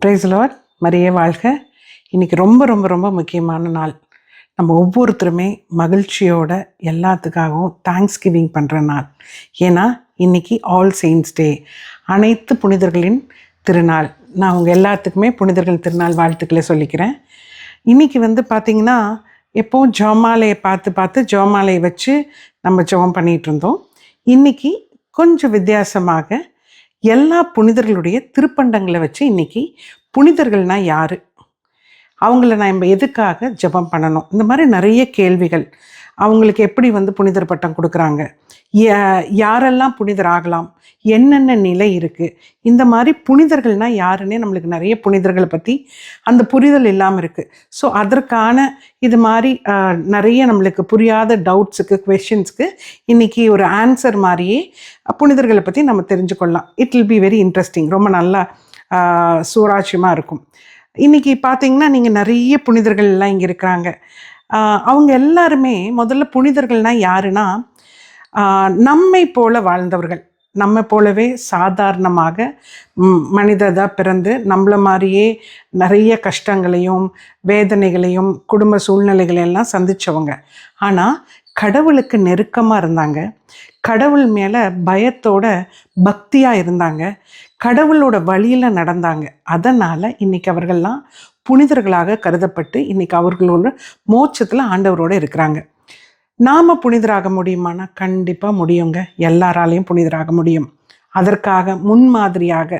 Price lower மரியே வாழ்க. இன்றைக்கி ரொம்ப ரொம்ப ரொம்ப முக்கியமான நாள். நம்ம ஒவ்வொருத்தருமே மகிழ்ச்சியோட எல்லாத்துக்காகவும் தேங்க்ஸ் கிவிங் பண்ணுற நாள். ஏன்னா இன்றைக்கி ஆல் செயின்ஸ் டே அனைத்து புனிதர்களின் திருநாள். நான் அவங்க எல்லாத்துக்குமே புனிதர்கள் திருநாள் வாழ்த்துக்களை சொல்லிக்கிறேன். இன்னைக்கு வந்து பார்த்திங்கன்னா எப்போவும் ஜோமாலையை பார்த்து பார்த்து ஜோமாலையை வச்சு நம்ம ஜெபம் பண்ணிகிட்டு இருந்தோம். இன்னைக்கு கொஞ்சம் வித்தியாசமாக எல்லா புனிதர்களுடைய திருப்பண்டங்களை வச்சு இன்னைக்கு புனிதர்கள்னா யாரு? அவங்கள நம்ம எதுக்காக ஜெபம் பண்ணணும்? இந்த மாதிரி நிறைய கேள்விகள். அவங்களுக்கு எப்படி வந்து புனிதர் பட்டம் கொடுக்குறாங்க? யாரெல்லாம் புனிதர் ஆகலாம்? என்னென்ன நிலை இருக்குது இந்த மாதிரி புனிதர்கள்னா யாருன்னே நம்மளுக்கு நிறைய புனிதர்களை பற்றி அந்த புரிதல் இல்லாமல் இருக்குது ஸோ அதற்கான இது மாதிரி நிறைய நம்மளுக்கு புரியாத டவுட்ஸுக்கு கொஷின்ஸ்க்கு இன்றைக்கி ஒரு ஆன்சர் மாதிரியே புனிதர்களை பற்றி நம்ம தெரிஞ்சுக்கொள்ளலாம். It will be very interesting ரொம்ப நல்லா சூராட்சியமாக இருக்கும். இன்றைக்கி பார்த்தீங்கன்னா நீங்கள் நிறைய புனிதர்கள் எல்லாம் இங்கே இருக்கிறாங்க. அவங்க எல்லாருமே முதல்ல புனிதர்கள்னா யாருன்னா நம்மை போல வாழ்ந்தவர்கள். நம்ம போலவே சாதாரணமாக மனிததாக பிறந்து நம்மள மாதிரியே நிறைய கஷ்டங்களையும் வேதனைகளையும் குடும்ப சூழ்நிலைகளை எல்லாம் ஆனால் கடவுளுக்கு நெருக்கமாக இருந்தாங்க. கடவுள் மேலே பயத்தோட பக்தியாக இருந்தாங்க. கடவுளோட வழியில் நடந்தாங்க. அதனால் இன்னைக்கு அவர்கள்லாம் புனிதர்களாக கருதப்பட்டு இன்னைக்கு அவர்களோட மோட்சத்தில் ஆண்டவரோட இருக்கிறாங்க. நாம் புனிதராக முடியுமானா கண்டிப்பாக முடியுங்க. எல்லாராலையும் புனிதராக முடியும். அதற்காக முன்மாதிரியாக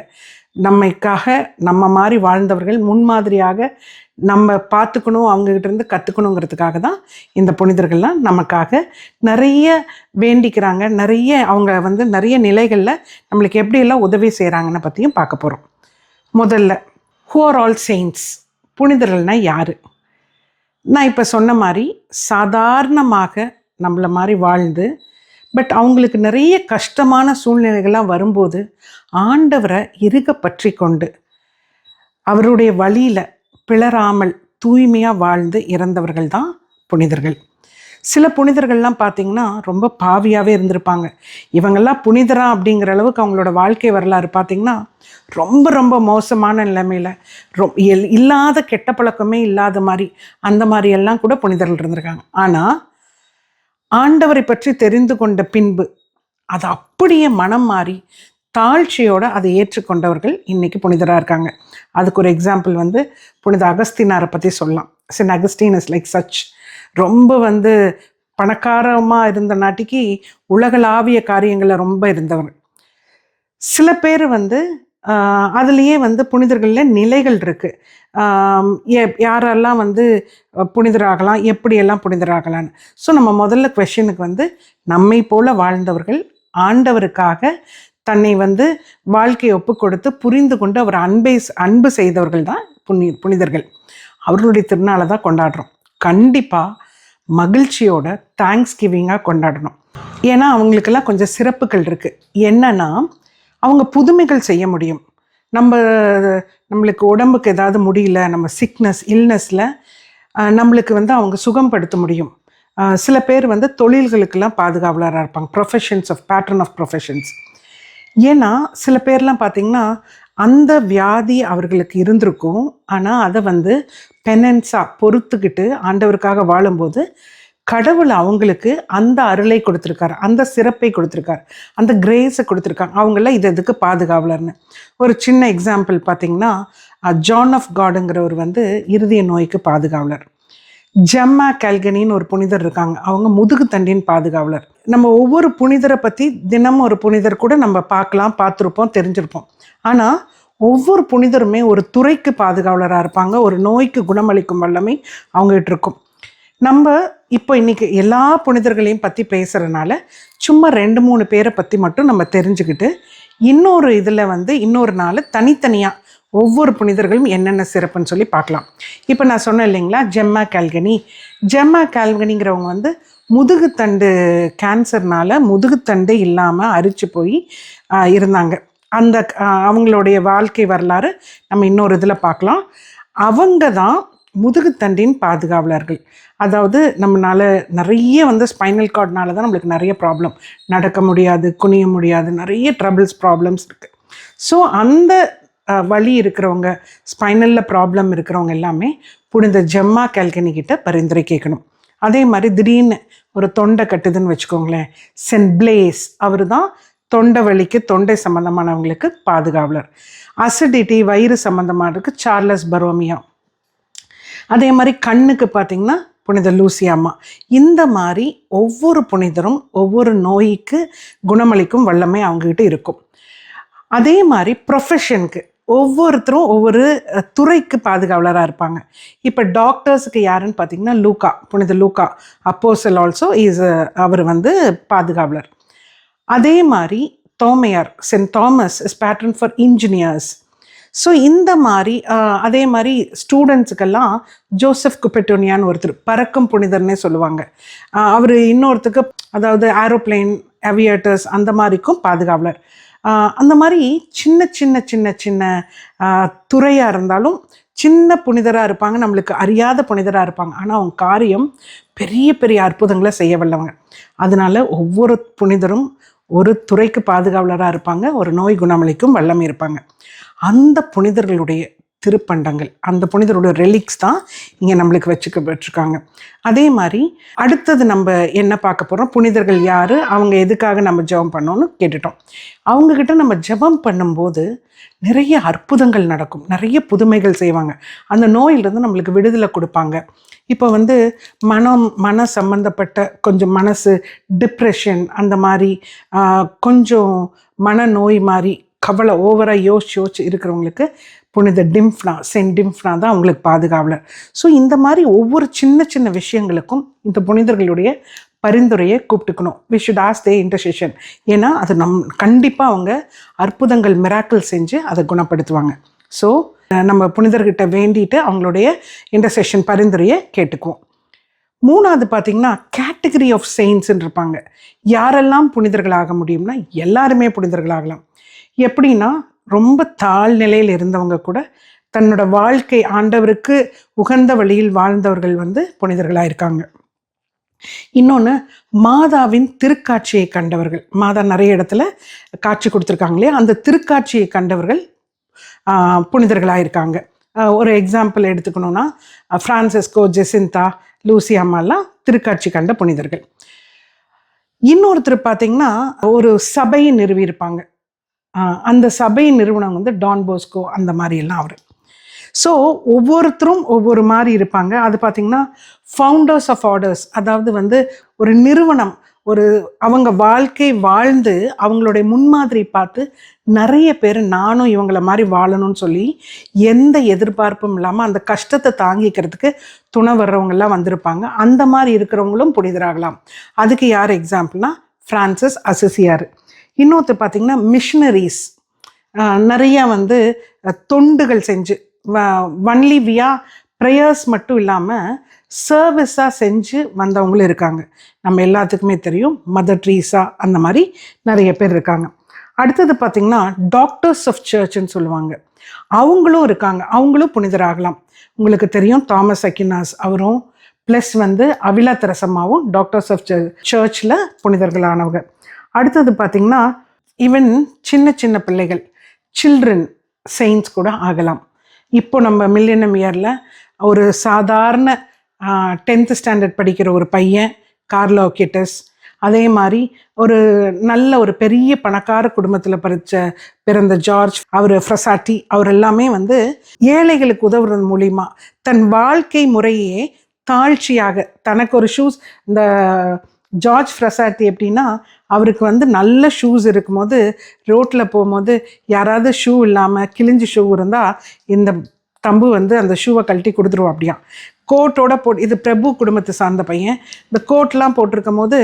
நம்மைக்காக நம்ம மாதிரி வாழ்ந்தவர்கள் முன்மாதிரியாக நம்ம பார்த்துக்கணும் அவங்ககிட்ட இருந்து கற்றுக்கணுங்கிறதுக்காக தான் இந்த புனிதர்கள்லாம் நமக்காக நிறைய வேண்டிக்கிறாங்க. நிறைய அவங்க வந்து நிறைய நிலைகளில் நம்மளுக்கு எப்படியெல்லாம் உதவி செய்கிறாங்கன்னு பற்றியும் பார்க்க போகிறோம் முதல்ல ஹூ ஆர் ஆல் செயின்ஸ் புனிதர்கள்னால் யார்? நான் இப்போ சொன்ன மாதிரி சாதாரணமாக நம்மளை மாதிரி வாழ்ந்து பட் அவங்களுக்கு நிறைய கஷ்டமான சூழ்நிலைகள்லாம் வரும்போது ஆண்டவரை இறுக பற்றி கொண்டு அவருடைய வழியில் பிளராமல் தூய்மையாக வாழ்ந்து இறந்தவர்கள் தான் புனிதர்கள். சில புனிதர்கள்லாம் பார்த்தீங்கன்னா ரொம்ப பாவியாகவே இருந்திருப்பாங்க. இவங்கெல்லாம் புனிதரா அப்படிங்கிற அளவுக்கு அவங்களோட வாழ்க்கை வரலாறு பார்த்தீங்கன்னா ரொம்ப ரொம்ப மோசமான நிலைமையில் ரொ இல்லாத கெட்ட பழக்கமே இல்லாத மாதிரி அந்த மாதிரியெல்லாம் கூட புனிதர்கள் இருந்திருக்காங்க. ஆனால் ஆண்டவரை பற்றி தெரிந்து கொண்ட பின்பு அது அப்படியே மனம் மாறி தாழ்ச்சியோட அதை ஏற்றுக்கொண்டவர்கள் இன்னைக்கு புனிதராக இருக்காங்க. அதுக்கு ஒரு எக்ஸாம்பிள் வந்து புனித அகஸ்தீனாரை பற்றி சொல்லலாம். Saint Augustine is like such ரொம்ப வந்து பணக்காரமாக இருந்த நாட்டிக்கு உலகளாவிய காரியங்களில் ரொம்ப இருந்தவர். சில பேர் வந்து அதுலேயே வந்து புனிதர்களில் நிலைகள் இருக்குது யாரெல்லாம் வந்து புனிதராகலாம் எப்படியெல்லாம் புனிதராகலான்னு. ஸோ நம்ம முதல்ல கொஷனுக்கு வந்து நம்மை போல வாழ்ந்தவர்கள் ஆண்டவருக்காக தன்னை வந்து வாழ்க்கையை ஒப்பு கொடுத்து புரிந்து கொண்டு அவர் அன்பை அன்பு செய்தவர்கள் தான் புனி புனிதர்கள். அவர்களுடைய திருநாளை தான் கொண்டாடுறோம். கண்டிப்பாக மகிழ்ச்சியோட தேங்க்ஸ் கிவிங்காக கொண்டாடணும். ஏன்னா அவங்களுக்கெல்லாம் கொஞ்சம் சிறப்புகள் இருக்குது என்னன்னா அவங்க புதுமைகள் செய்ய முடியும். நம்ம நம்மளுக்கு உடம்புக்கு ஏதாவது முடியல நம்ம சிக்னஸ் இல்னஸில் நம்மளுக்கு வந்து அவங்க சுகம்படுத்த முடியும். சில பேர் வந்து தொழில்களுக்கெல்லாம் பாதுகாவலராக இருப்பாங்க. Professions of patron of professions ஏன்னா சில பேர்லாம் பார்த்திங்கன்னா அந்த வியாதி அவர்களுக்கு இருந்திருக்கும். ஆனால் அதை வந்து பெனன்ஸாக பொறுத்துக்கிட்டு ஆண்டவருக்காக வாழும்போது கடவுள் அவங்களுக்கு அந்த அருளை கொடுத்துருக்காரு அந்த சிறப்பை கொடுத்துருக்காரு அந்த கிரேஸை கொடுத்துருக்காங்க. அவங்களாம் இது இதுக்கு பாதுகாவலர்னு. ஒரு சின்ன எக்ஸாம்பிள் பார்த்தீங்கன்னா ஜான் ஆஃப் காடுங்கிறவர் வந்து இருதய நோய்க்கு பாதுகாவலர். ஜம்மா கல்கனின்னு ஒரு புனிதர் இருக்காங்க. அவங்க முதுகு தண்டின் பாதுகாவலர். நம்ம ஒவ்வொரு புனிதரை பற்றி தினமும் ஒரு புனிதர் கூட நம்ம பார்க்கலாம் பார்த்துருப்போம் தெரிஞ்சிருப்போம். ஆனால் ஒவ்வொரு புனிதருமே ஒரு துறைக்கு பாதுகாவலராக இருப்பாங்க. ஒரு நோய்க்கு குணமளிக்கும் வல்லமை அவங்ககிட்ட இருக்கும். நம்ம இப்போ இன்றைக்கி எல்லா புனிதர்களையும் பற்றி பேசுகிறனால சும்மா ரெண்டு மூணு பேரை பற்றி மட்டும் நம்ம தெரிஞ்சுக்கிட்டு இன்னொரு இதில் வந்து இன்னொரு நாள் தனித்தனியாக ஒவ்வொரு புனிதர்களும் என்னென்ன சிறப்புன்னு சொல்லி பார்க்கலாம். இப்போ நான் சொன்னேன் இல்லைங்களா ஜெம்மா கால்கனி. ஜெம்மா கால்கனிங்கிறவங்க வந்து முதுகுத்தண்டு கேன்சர்னால் முதுகுத்தண்டு இல்லாமல் அரிச்சு போய் இருந்தாங்க. அந்த அவங்களுடைய வாழ்க்கை வரலாறு நம்ம இன்னொரு இதில் பார்க்கலாம். அவங்க தான் முதுகுத்தண்டின் பாதுகாவலர்கள். அதாவது நம்மளால் நிறைய வந்து ஸ்பைனல் கார்ட்னால தான் நம்மளுக்கு நிறைய ப்ராப்ளம் நடக்க முடியாது குனிய முடியாது நிறைய ட்ரபிள்ஸ் ப்ராப்ளம்ஸ் இருக்குது ஸோ அந்த வழி வலி இருக்கிறவங்க ஸ்பைனலில் ப்ராப்ளம் இருக்கிறவங்க எல்லாமே புனித ஜம்மா கேல்கனி கிட்ட பரிந்துரை கேட்கணும். அதே மாதிரி திடீர்னு ஒரு தொண்டை கட்டுதுன்னு வச்சுக்கோங்களேன் சென்ட் பிளேஸ் அவர் தான் தொண்டை வலிக்கு தொண்டை சம்மந்தமானவங்களுக்கு பாதுகாவலர். அசிடிட்டி வயிறு சம்மந்தமானதுக்கு சார்லஸ் பரோமியா. அதே மாதிரி கண்ணுக்கு பார்த்தீங்கன்னா புனித லூசி அம்மா. இந்த மாதிரி ஒவ்வொரு புனிதரும் ஒவ்வொரு நோய்க்கு குணமளிக்கும் வல்லமை அவங்ககிட்ட இருக்கும். அதே மாதிரி ப்ரொஃபஷனுக்கு ஒவ்வொருத்தரும் ஒவ்வொரு துறைக்கு பாதுகாவலராக இருப்பாங்க. இப்போ டாக்டர்ஸுக்கு யாருன்னு பார்த்தீங்கன்னா லூக்கா புனித லூக்கா அப்போசல் ஆல்சோ இஸ் அவர் வந்து பாதுகாவலர். அதே மாதிரி தோமையார் saint Thomas is patron for engineers so இந்த மாதிரி அதே மாதிரி ஸ்டூடெண்ட்ஸுக்கெல்லாம் ஜோசப் குப்பெட்டோனியான்னு ஒருத்தர் பறக்கும் புனிதர்னே சொல்லுவாங்க. அவர் இன்னொருத்துக்கு அதாவது ஏரோப்ளேன் அவியேட்டர்ஸ் அந்த மாதிரிக்கும் பாதுகாவலர். அந்த மாதிரி சின்ன சின்ன சின்ன சின்ன துறையாக இருந்தாலும் சின்ன புனிதராக இருப்பாங்க. நம்மளுக்கு அறியாத புனிதராக இருப்பாங்க. ஆனால் அவங்க காரியம் பெரிய பெரிய அற்புதங்களை செய்ய வல்லவங்க. அதனால ஒவ்வொரு புனிதரும் ஒரு துறைக்கு பாதுகாவலராக இருப்பாங்க. ஒரு நோய் குணமளிக்கும் வல்லமை இருப்பாங்க. அந்த புனிதர்களுடைய திருப்பண்டங்கள் அந்த புனிதருடைய ரெலிக்ஸ் தான் இங்கே நம்மளுக்கு வச்சுக்கப்பட்டிருக்காங்க அதே மாதிரி அடுத்தது நம்ம என்ன பார்க்க போகிறோம் புனிதர்கள் யார்? அவங்க எதுக்காக நம்ம ஜெபம் பண்ணோன்னு கேட்டுட்டோம். அவங்கக்கிட்ட நம்ம ஜெபம் பண்ணும்போது நிறைய அற்புதங்கள் நடக்கும். நிறைய புதுமைகள் செய்வாங்க. அந்த நோயிலிருந்து நம்மளுக்கு விடுதலை கொடுப்பாங்க. இப்போ வந்து மனம் மன சம்மந்தப்பட்ட கொஞ்சம் மனசு டிப்ரெஷன் அந்த மாதிரி கொஞ்சம் கொஞ்சம் மனநோய் மாதிரி கவலை ஓவராக யோசிச்சு யோசிச்சு இருக்கிறவங்களுக்கு புனித டிம்ஃப்னா சென்ட் டிம்ஃப்னா தான் அவங்களுக்கு பாதுகாவலர். ஸோ இந்த மாதிரி ஒவ்வொரு சின்ன சின்ன விஷயங்களுக்கும் இந்த புனிதர்களுடைய பரிந்துரையை கூப்பிட்டுக்கணும். We should ask the intercession ஏன்னா அது நம் கண்டிப்பாக அவங்க அற்புதங்கள் மிராக்கள் செஞ்சு அதை குணப்படுத்துவாங்க. ஸோ நம்ம புனிதர்கிட்ட வேண்டிட்டு அவங்களுடைய இன்டர்செஷன் பரிந்துரையை கேட்டுக்குவோம். மூணாவது பார்த்தீங்கன்னா கேட்டகரி ஆஃப் செயின்ஸ்ன்னு இருப்பாங்க. யாரெல்லாம் புனிதர்கள் ஆக முடியும்னா எல்லாருமே புனிதர்கள் ஆகலாம் எப்படின்னா ரொம்ப தாழ் நிலையில் இருந்தவங்க கூட தன்னோட வாழ்க்கை ஆண்டவருக்கு உகந்த வழியில் வாழ்ந்தவர்கள் வந்து புனிதர்களாக இருக்காங்க. இன்னொன்று மாதாவின் திருக்காட்சியை கண்டவர்கள். மாதா நிறைய இடத்துல காட்சி கொடுத்துருக்காங்க இல்லையா? அந்த திருக்காட்சியை கண்டவர்கள் புனிதர்களாக இருக்காங்க. ஒரு எக்ஸாம்பிள் எடுத்துக்கணும்னா ஃப்ரான்சிஸ்கோ ஜெசிந்தா லூசி அம்மாலாம் திருக்காட்சி கண்ட புனிதர்கள். இன்னொருத்தர் பார்த்தீங்கன்னா ஒரு சபையை நிறுவியிருப்பாங்க. அந்த சபை நிறுவனம் வந்து டான் போஸ்கோ அந்த மாதிரி எல்லாம் அவர். ஸோ ஒவ்வொருத்தரும் ஒவ்வொரு மாதிரி இருப்பாங்க. அது பார்த்தீங்கன்னா ஃபவுண்டர்ஸ் ஆஃப் ஆர்டர்ஸ் அதாவது வந்து ஒரு நிறுவனம் ஒரு அவங்க வாழ்க்கை வாழ்ந்து அவங்களுடைய முன்மாதிரி பார்த்து நிறைய பேர் நானும் இவங்கள மாதிரி வாழணும்னு சொல்லி எந்த எதிர்பார்ப்பும் இல்லாமல் அந்த கஷ்டத்தை தாங்கிக்கிறதுக்கு துணை வர்றவங்கெல்லாம் வந்திருப்பாங்க. அந்த மாதிரி இருக்கிறவங்களும் புனிதராகலாம். அதுக்கு யார் எக்ஸாம்பிள்னா ஃப்ரான்சிஸ் அசிசியார் இன்னொருத்தர் பார்த்தீங்கன்னா மிஷினரிஸ் நிறையா வந்து தொண்டுகள் செஞ்சு ஒன்லி வியா ப்ரேயர்ஸ் மட்டும் இல்லாமல் சர்வீஸாக செஞ்சு வந்தவங்களும் இருக்காங்க. நம்ம எல்லாத்துக்குமே தெரியும் மதர் ட்ரீஸா அந்த மாதிரி நிறைய பேர் இருக்காங்க. அடுத்தது பார்த்திங்கன்னா டாக்டர்ஸ் ஆஃப் சர்ச்னு சொல்லுவாங்க. அவங்களும் இருக்காங்க. அவங்களும் புனிதராகலாம். உங்களுக்கு தெரியும் தாமஸ் அக்கினாஸ் அவரும் ப்ளஸ் வந்து அவிலா தெரசம்மாவும் டாக்டர்ஸ் ஆஃப் சர்ச்சில் புனிதர்களானவங்க. அடுத்தது பார்த்திங்கன்னா ஈவன் சின்ன சின்ன பிள்ளைகள் சில்ட்ரன் செயின்ஸ் கூட ஆகலாம். இப்போ நம்ம மில்லியனம் இயரில் ஒரு சாதாரண டென்த்து ஸ்டாண்டர்ட் படிக்கிற ஒரு பையன் கார்லோ கிட்டஸ் அதே மாதிரி ஒரு நல்ல ஒரு பெரிய பணக்கார குடும்பத்தில் படித்த பிறந்த ஜார்ஜ் அவர் ஃப்ரசாட்டி அவர் எல்லாமே வந்து ஏழைகளுக்கு உதவுறது மூலிமா தன் வாழ்க்கை முறையே தாழ்ச்சியாக தனக்கு ஒரு ஷூஸ் இந்த ஜார்ஜ் ஃப்ரசாட்டி எப்படின்னா அவருக்கு வந்து நல்ல ஷூஸ் இருக்கும்போது ரோட்டில் போகும்போது யாராவது ஷூ இல்லாமல் கிழிஞ்சு ஷூ இருந்தால் இந்த தம்பு வந்து அந்த ஷூவை கழட்டி கொடுத்துருவோம் அப்படியா. கோட்டோட போட் இது பிரபு குடும்பத்தை சார்ந்த பையன். இந்த கோட்லாம் போட்டிருக்கும் போது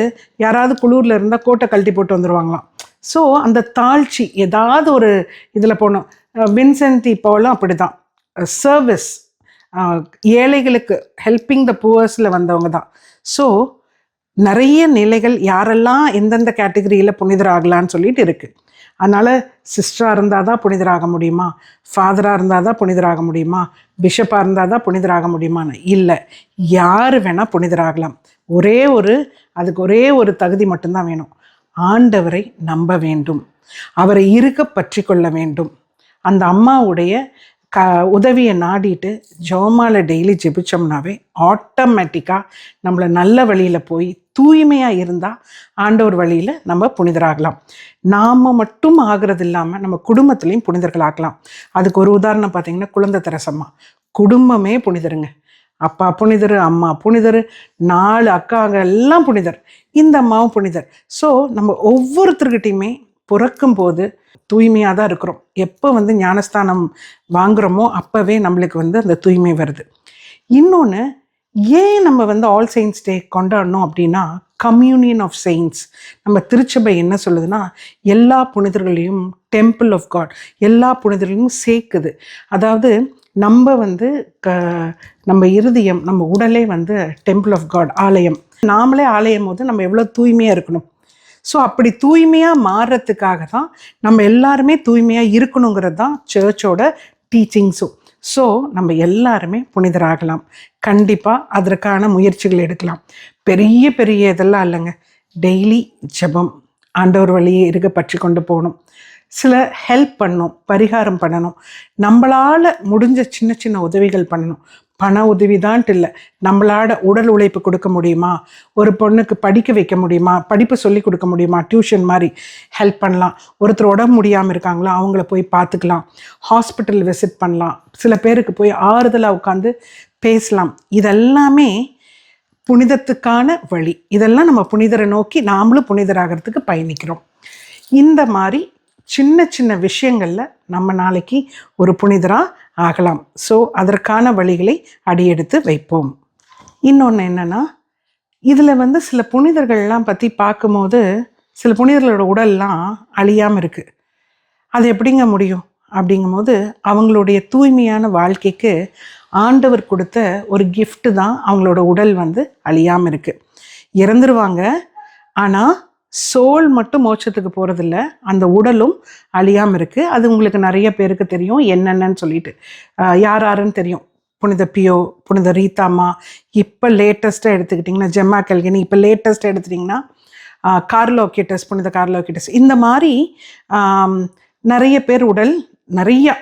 யாராவது குளூரில் இருந்தால் கோட்டை கழட்டி போட்டு வந்துடுவாங்களாம் ஸோ அந்த தாழ்ச்சி ஏதாவது ஒரு இதில் போகணும் வின்சென்டி போலும் அப்படி தான் சர்வீஸ் ஏழைகளுக்கு ஹெல்பிங் த புவர்ஸில் வந்தவங்க தான். ஸோ நிறைய நிலைகள் யாரெல்லாம் எந்தெந்த கேட்டகரியில் புனிதராகலான்னு சொல்லிட்டு இருக்குது அதனால் சிஸ்டராக இருந்தால் தான் புனிதராக முடியுமா? ஃபாதராக இருந்தால் தான் புனிதராக முடியுமா? பிஷப்பாக இருந்தால் தான் புனிதராக முடியுமான்னு? இல்லை. யார் வேணால் புனிதராகலாம். ஒரே ஒரு அதுக்கு ஒரே ஒரு தகுதி மட்டும்தான் வேணும். ஆண்டவரை நம்ப வேண்டும். அவரை இருக்க பற்றி கொள்ள வேண்டும். அந்த அம்மாவுடைய க உதவியை நாடிட்டு ஜோமால டெய்லி ஜெபிச்சோம்னாவே ஆட்டோமேட்டிக்காக நம்மளை நல்ல வழியில் போய் தூய்மையாக இருந்தால் ஆண்டவர் வழியில் நம்ம புனிதராகலாம். நாம் மட்டும் ஆகிறது இல்லாமல் நம்ம குடும்பத்துலேயும் புனிதர்களாகலாம். அதுக்கு ஒரு உதாரணம் பார்த்தீங்கன்னா குழந்தை தரசம்மா. குடும்பமே புனிதருங்க. அப்பா புனிதர் அம்மா புனிதர் நாலு அக்காங்க எல்லாம் புனிதர். இந்த அம்மாவும் புனிதர். ஸோ நம்ம ஒவ்வொருத்தர்கிட்டையுமே பிறக்கும் போது தூய்மையாக தான் இருக்கிறோம். எப்போ வந்து ஞானஸ்தானம் வாங்குகிறோமோ அப்போவே நம்மளுக்கு வந்து அந்த தூய்மை வருது. இன்னொன்று ஏன் நம்ம வந்து ஆல் செயின்ஸ் டே கொண்டாடணும் அப்படின்னா கம்யூனியன் ஆஃப் செயின்ஸ் நம்ம திருச்சபை என்ன சொல்லுதுன்னா எல்லா புனிதர்களையும் டெம்பிள் ஆஃப் காட் எல்லா புனிதர்களையும் சேர்க்குது. அதாவது நம்ம வந்து க நம்ம இருதயம் நம்ம உடலே வந்து டெம்பிள் ஆஃப் காட் ஆலயம். நாமளே ஆலயம் போது நம்ம எவ்வளோ தூய்மையாக இருக்கணும். ஸோ அப்படி தூய்மையாக மாறுறதுக்காக தான் நம்ம எல்லாருமே தூய்மையாக இருக்கணுங்கிறது தான் சர்ச்சோட டீச்சிங்ஸும் ஸோ நம்ம எல்லாருமே புனிதராகலாம். கண்டிப்பாக அதற்கான முயற்சிகள் எடுக்கலாம். பெரிய பெரிய இதெல்லாம் இல்லைங்க. டெய்லி ஜெபம். ஆண்டவர் வழியே இருக்க பற்றி கொண்டு போகணும். சில ஹெல்ப் பண்ணணும் பரிகாரம் பண்ணணும். நம்மளால் முடிஞ்ச சின்ன சின்ன உதவிகள் பண்ணணும். பண உதவி தான்ட்டு இல்லை. நம்மளாட உடல் உழைப்பு கொடுக்க முடியுமா? ஒரு பொண்ணுக்கு படிக்க வைக்க முடியுமா? படிப்பு சொல்லி கொடுக்க முடியுமா? டியூஷன் மாதிரி ஹெல்ப் பண்ணலாம். ஒருத்தர் உடம்பு முடியாமல் இருக்காங்களோ? அவங்கள போய் பார்த்துக்கலாம். ஹாஸ்பிட்டல் விசிட் பண்ணலாம். சில பேருக்கு போய் ஆறுதலாக உட்காந்து பேசலாம். இதெல்லாமே புனிதத்துக்கான வழி. இதெல்லாம் நம்ம புனிதரை நோக்கி நாமளும் புனிதராகிறதுக்கு பயணிக்கிறோம். இந்த மாதிரி சின்ன சின்ன விஷயங்களில் நம்ம நாளைக்கு ஒரு புனிதராக ஆகலாம். ஸோ அதற்கான வழிகளை அடியெடுத்து வைப்போம். இன்னொன்று என்னென்னா இதில் வந்து சில புனிதர்கள்லாம் பற்றி பார்க்கும்போது சில புனிதர்களோட உடல்லாம் அழியாமல் இருக்குது அது எப்படிங்க முடியும்? அப்படிங்கும்போது அவங்களுடைய தூய்மையான வாழ்க்கைக்கு ஆண்டவர் கொடுத்த ஒரு கிஃப்ட்டு தான் அவங்களோட உடல் வந்து அழியாமல் இருக்குது இறந்துருவாங்க. ஆனால் சோல் மட்டும் மோட்சத்துக்கு போகிறதில்ல அந்த உடலும் அழியாமல் இருக்குது அது உங்களுக்கு நிறைய பேருக்கு தெரியும். என்னென்னன்னு சொல்லிட்டு. யார் யாருன்னு தெரியும்? புனித பியோ புனித ரீதாமா. இப்போ லேட்டஸ்ட்டாக எடுத்துக்கிட்டிங்கன்னா ஜெம்மா கல்கினி. இப்போ லேட்டஸ்ட்டாக எடுத்துட்டிங்கன்னா கார்லோக்கிட்டஸ் புனித கார்லோக்கிட்டஸ் இந்த மாதிரி நிறைய பேர் உடல் நிறைய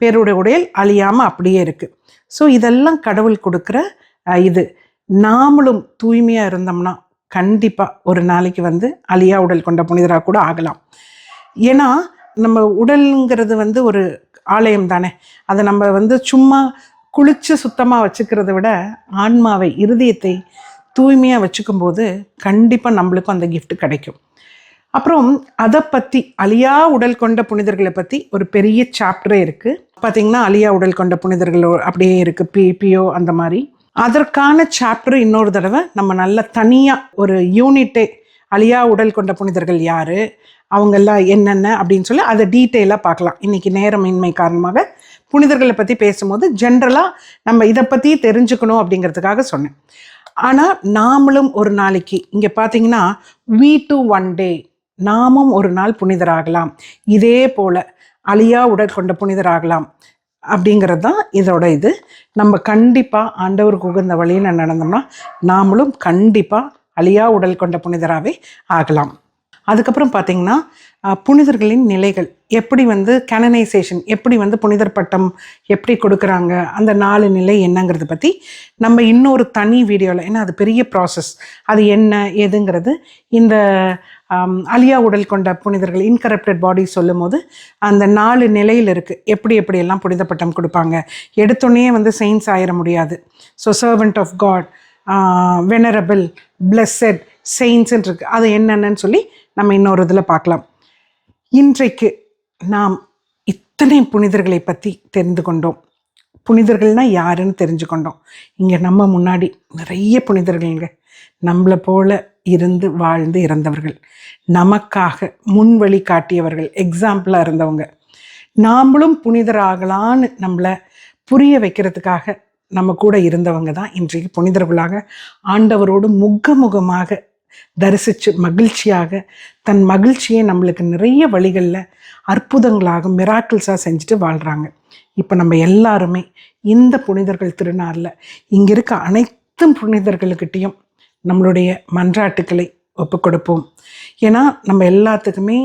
பேருடைய உடல் அழியாமல் அப்படியே இருக்குது ஸோ இதெல்லாம் கடவுள் கொடுக்குற இது. நாமளும் தூய்மையாக இருந்தோம்னா கண்டிப்பாக ஒரு நாளைக்கு வந்து அழியா உடல் கொண்ட புனிதராக கூட ஆகலாம். ஏன்னா நம்ம உடலுங்கிறது வந்து ஒரு ஆலயம் தானே. அதை நம்ம வந்து சும்மா குளிச்சு சுத்தமாக வச்சுக்கிறத விட ஆன்மாவை இருதயத்தை தூய்மையாக வச்சுக்கும்போது கண்டிப்பாக நம்மளுக்கும் அந்த கிஃப்ட் கிடைக்கும். அப்புறம் அதை பற்றி அழியா உடல் கொண்ட புனிதர்களை பற்றி ஒரு பெரிய சாப்டரே இருக்குது பார்த்திங்கன்னா அழியா உடல் கொண்ட புனிதர்கள் அப்படியே இருக்குது பிபிஓ அந்த மாதிரி. அதற்கான சாப்டர் இன்னொரு தடவை நம்ம நல்ல தனியாக ஒரு யூனிட்டே அழியா உடல் கொண்ட புனிதர்கள் யார்? அவங்கெல்லாம் என்னென்ன அப்படின்னு சொல்லி அதை டீட்டெயிலாக பார்க்கலாம். இன்றைக்கி நேரமின்மை காரணமாக புனிதர்களை பற்றி பேசும்போது ஜென்ரலாக நம்ம இதை பற்றி தெரிஞ்சுக்கணும் அப்படிங்கிறதுக்காக சொன்னேன். ஆனால் நாமளும் ஒரு நாளைக்கு இங்கே பார்த்தீங்கன்னா வீ டு ஒன் டே நாமும் ஒரு நாள் புனிதராகலாம். இதே போல் அழியா உடல் கொண்ட புனிதராகலாம். அப்படிங்கிறது தான் இதோட இது. நம்ம கண்டிப்பாக ஆண்டவருக்கு உகந்த வழியில் நடந்தோம்னா நாமளும் கண்டிப்பாக அழியா உடல் கொண்ட புனிதராகவே ஆகலாம். அதுக்கப்புறம் பார்த்திங்கன்னா புனிதர்களின் நிலைகள் எப்படி வந்து கேனனைசேஷன் எப்படி வந்து புனிதர் பட்டம் எப்படி கொடுக்குறாங்க அந்த நாலு நிலை என்னங்கிறத பற்றி நம்ம இன்னொரு தனி வீடியோவில் ஏன்னா அது பெரிய ப்ராசஸ் அது என்ன ஏதுங்கிறது இந்த அலியா உடல் கொண்ட புனிதர்கள் இன்கரப்டட் பாடி சொல்லும் போது அந்த நாலு நிலையில் இருக்குது எப்படி எப்படியெல்லாம் புனித பட்டம் கொடுப்பாங்க? எடுத்தோடனே வந்து செயின்ஸ் ஆயிட முடியாது. So servant of God venerable blessed செயின்ஸ்ன்னு இருக்கு. அது என்னென்னு சொல்லி நம்ம இன்னொரு இதில் பார்க்கலாம். இன்றைக்கு நாம் இத்தனை புனிதர்களை பற்றி தெரிந்து கொண்டோம். புனிதர்கள்னால் யாருன்னு தெரிஞ்சுக்கொண்டோம். இங்கே நம்ம முன்னாடி நிறைய புனிதர்கள்ங்க நம்மளை போல இருந்து வாழ்ந்து இறந்தவர்கள். நமக்காக முன்வழி காட்டியவர்கள் எக்ஸாம்பிளாக இருந்தவங்க. நாமளும் புனிதராகலான்னு நம்மளை புரிய வைக்கிறதுக்காக நம்ம கூட இருந்தவங்க தான் இன்றைக்கு புனிதர்களாக ஆண்டவரோடு முகமுகமாக தரிசித்து மகிழ்ச்சியாக தன் மகிழ்ச்சியை நம்மளுக்கு நிறைய வழிகளில் அற்புதங்களாக மிராக்கிள்ஸாக செஞ்சுட்டு வாழ்கிறாங்க இப்போ நம்ம எல்லாருமே இந்த புனிதர்கள் திருநாளில் இங்கே இருக்க அனைத்து புனிதர்களுக்கிட்டேயும் நம்மளுடைய மன்றாட்டுக்களை ஒப்பு கொடுப்போம் ஏன்னா நம்ம எல்லாத்துக்குமே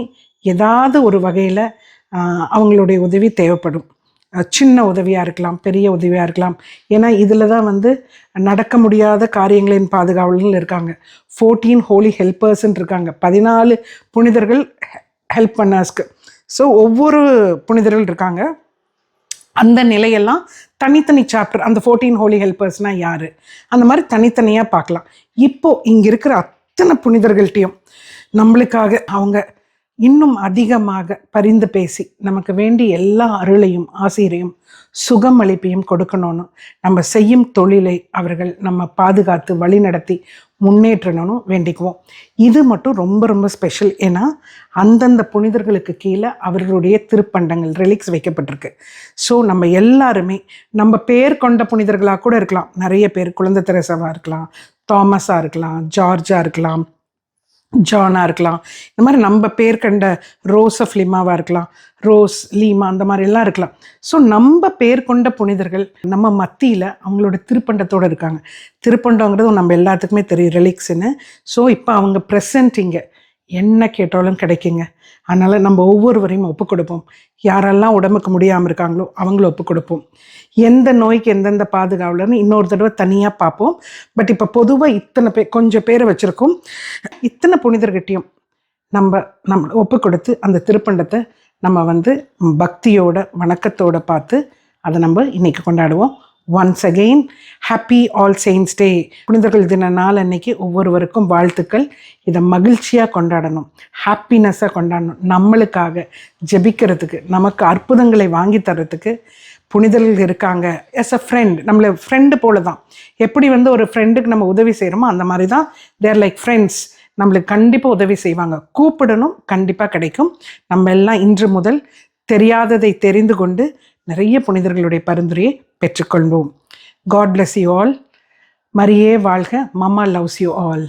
ஏதாவது ஒரு வகையில் அவங்களுடைய உதவி தேவைப்படும். சின்ன உதவியாக இருக்கலாம் பெரிய உதவியாக இருக்கலாம். ஏன்னா இதில் தான் வந்து நடக்க முடியாத காரியங்களின் பாதுகாவலர்கள் இருக்காங்க. ஃபோர்டீன் ஹோலி ஹெல்பர்ஸ்ன்னு இருக்காங்க. பதினாலு புனிதர்கள் ஹெல்ப் பண்ணர்ஸ்க்கு ஸோ ஒவ்வொரு புனிதர்கள் இருக்காங்க. அந்த நிலையெல்லாம் தனித்தனி சாப்டர் அந்த ஃபோர்டீன் ஹோலி ஹெல்பர்ஸ்னால் யார்? அந்த மாதிரி தனித்தனியாக பார்க்கலாம். இப்போது இங்கே இருக்கிற அத்தனை புனிதர்கள்ட்டையும் நம்மளுக்காக அவங்க இன்னும் அதிகமாக பரிந்து பேசி நமக்கு வேண்டிய எல்லா அருளையும் ஆசிரியையும் சுகம் அளிப்பையும் கொடுக்கணும்னு நம்ம செய்யும் தொழிலை அவர்கள் நம்ம பாதுகாத்து வழிநடத்தி முன்னேற்றணும்னு வேண்டிக்குவோம். இது மட்டும் ரொம்ப ரொம்ப ஸ்பெஷல் ஏன்னா அந்தந்த புனிதர்களுக்கு கீழே அவர்களுடைய திருப்பண்டங்கள் ரிலிக்ஸ் வைக்கப்பட்டிருக்கு. ஸோ நம்ம எல்லாருமே நம்ம பேர் கொண்ட புனிதர்களாக கூட இருக்கலாம். நிறைய பேர் குழந்தை தெரசாவாக இருக்கலாம் தாமஸாக இருக்கலாம் ஜார்ஜாக இருக்கலாம் ஜானா இருக்கலாம். இந்த மாதிரி நம்ம பேர் கண்ட ரோஸ் ஆஃப் லிமாவாக இருக்கலாம். ரோஸ் லீமா அந்த மாதிரி எல்லாம் இருக்கலாம். ஸோ நம்ம பேர் கொண்ட புனிதர்கள் நம்ம மத்தியில் அவங்களோட திருப்பண்டத்தோடு இருக்காங்க. திருப்பண்டங்கிறது நம்ம எல்லாத்துக்குமே தெரியும் ரிலிக்ஸ்னு ஸோ இப்போ அவங்க ப்ரெசன்ட் இங்கே. என்ன கேட்டாலும் கிடைக்குங்க. அதனால் நம்ம ஒவ்வொருவரையும் ஒப்பு கொடுப்போம். யாரெல்லாம் உடம்புக்கு முடியாமல் இருக்காங்களோ அவங்களும் ஒப்பு கொடுப்போம். எந்த நோய்க்கு எந்தெந்த பாதுகாவலன்னு இன்னொரு தடவை தனியாக பார்ப்போம். பட் இப்போ பொதுவாக இத்தனை பேர் கொஞ்சம் பேரை வச்சுருக்கோம். இத்தனை புனிதர்கிட்டையும் நம்ம நம்ம ஒப்பு கொடுத்து அந்த திருப்பண்டத்தை நம்ம வந்து பக்தியோட வணக்கத்தோடு பார்த்து அதை நம்ம இன்னைக்கு கொண்டாடுவோம். Once again happy all saints day புனிதர்கள் தின நாள் அன்னைக்கு ஒவ்வொருவருக்கும் வாழ்த்துக்கள். இதை மகிழ்ச்சியாக கொண்டாடணும் ஹாப்பினஸ்ஸாக கொண்டாடணும் நம்மளுக்காக ஜெபிக்கிறதுக்கு நமக்கு அற்புதங்களை வாங்கி தர்றதுக்கு புனிதர்கள் இருக்காங்க. எஸ் அ ஃப்ரெண்ட் நம்மளை ஃப்ரெண்டு போல தான் எப்படி வந்து ஒரு ஃப்ரெண்டுக்கு நம்ம உதவி செய்கிறோமோ அந்த மாதிரி தான் தேர் லைக் ஃப்ரெண்ட்ஸ் நம்மளுக்கு கண்டிப்பாக உதவி செய்வாங்க. கூப்பிடணும் கண்டிப்பாக கிடைக்கும். நம்ம எல்லாம் இன்று முதல் தெரியாததை தெரிந்து கொண்டு நிறைய புனிதர்களுடைய பரிந்துரையை பெற்றுக்கொள்வோம். காட் பிளஸ் யூ ஆல் மரியே வாழ்க. Mamma loves you all